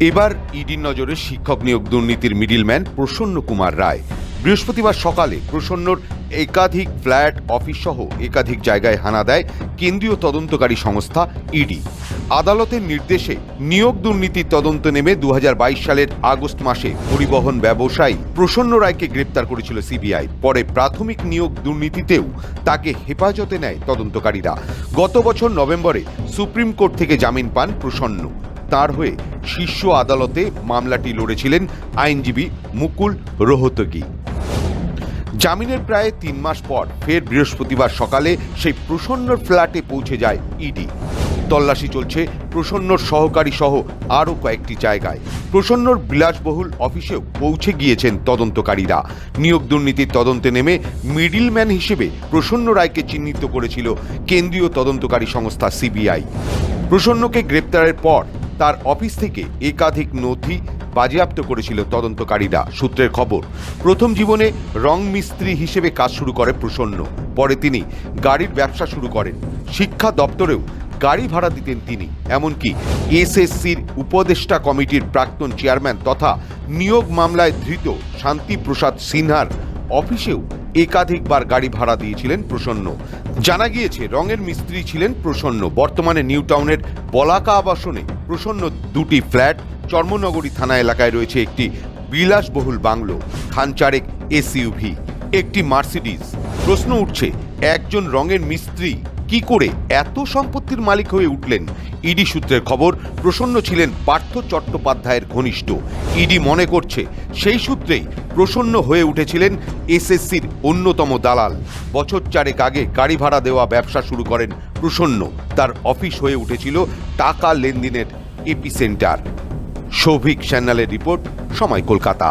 এবার ইডির নজরে শিক্ষক নিয়োগ দুর্নীতির মিডিলম্যান প্রসন্ন কুমার রায়। বৃহস্পতিবার সকালে প্রসন্নর একাধিক ফ্ল্যাট, অফিস সহ একাধিক জায়গায় হানা দেয় কেন্দ্রীয় তদন্তকারী সংস্থা ইডি। আদালতের নির্দেশে নিয়োগ দুর্নীতির তদন্ত নেমে দু হাজার বাইশ সালের আগস্ট মাসে পরিবহন ব্যবসায়ী প্রসন্ন রায়কে গ্রেপ্তার করেছিল সিবিআই। পরে প্রাথমিক নিয়োগ দুর্নীতিতেও তাকে হেফাজতে নেয় তদন্তকারীরা। গত বছর নভেম্বরে সুপ্রিম কোর্ট থেকে জামিন পান প্রসন্ন। তার হয়ে শীর্ষ আদালতে মামলাটি লড়েছিলেন আইনজীবী মুকুল রোহতগি। জামিনের প্রায় তিন মাস পর ফের বৃহস্পতিবার সকালে সেই প্রসন্নর ফ্ল্যাটে পৌঁছে যায় ইডি। তল্লাশি চলছে প্রসন্নর সহকারী সহ আরও কয়েকটি জায়গায়। প্রসন্নর বিলাসবহুল অফিসেও পৌঁছে গিয়েছেন তদন্তকারীরা। নিয়োগ দুর্নীতির তদন্তে নেমে মিডিলম্যান হিসেবে প্রসন্ন রায়কে চিহ্নিত করেছিল কেন্দ্রীয় তদন্তকারী সংস্থা সিবিআই। প্রসন্নকে গ্রেপ্তারের পর তার অফিস থেকে একাধিক নথি বাজেয়াপ্ত করেছিল তদন্তকারীরা। সূত্রের খবর, প্রথম জীবনে রং মিস্ত্রি হিসেবে কাজ শুরু করে প্রসন্ন। পরে তিনি গাড়ির ব্যবসা শুরু করেন। শিক্ষা দপ্তরেও গাড়ি ভাড়া দিতেন তিনি। এমনকি এসএসসির উপদেষ্টা কমিটির প্রাক্তন চেয়ারম্যান তথা নিয়োগ মামলায় ধৃত শান্তিপ্রসাদ সিনহার অফিসেও একাধিকবার গাড়ি ভাড়া দিয়েছিলেন প্রসন্ন। জানা গিয়েছে, রঙের মিস্ত্রি ছিলেন প্রসন্ন। বর্তমানে নিউ টাউনের বলাকা আবাসনে প্রসন্ন দুটি ফ্ল্যাট, চর্মনগরী থানা এলাকায় রয়েছে একটি বিলাসবহুল বাংলো, খানচারেক এসইউভি, একটি মার্সিডিজ। প্রশ্ন উঠছে, একজন রঙের মিস্ত্রি কি করে এত সম্পত্তির মালিক হয়ে উঠলেন? ইডি সূত্রের খবর, প্রসন্ন ছিলেন পার্থ চট্টোপাধ্যায়ের ঘনিষ্ঠ। ইডি মনে করছে, সেই সূত্রেই প্রসন্ন হয়ে উঠেছিলেন এসএসসির অন্যতম দালাল। বছর চারেক আগে গাড়ি ভাড়া দেওয়া ব্যবসা শুরু করেন প্রসন্ন। তার অফিস হয়ে উঠেছিল টাকা লেনদেনের এপিসেন্টার। সৌভিক স্যান্নালের রিপোর্ট, সময় কলকাতা।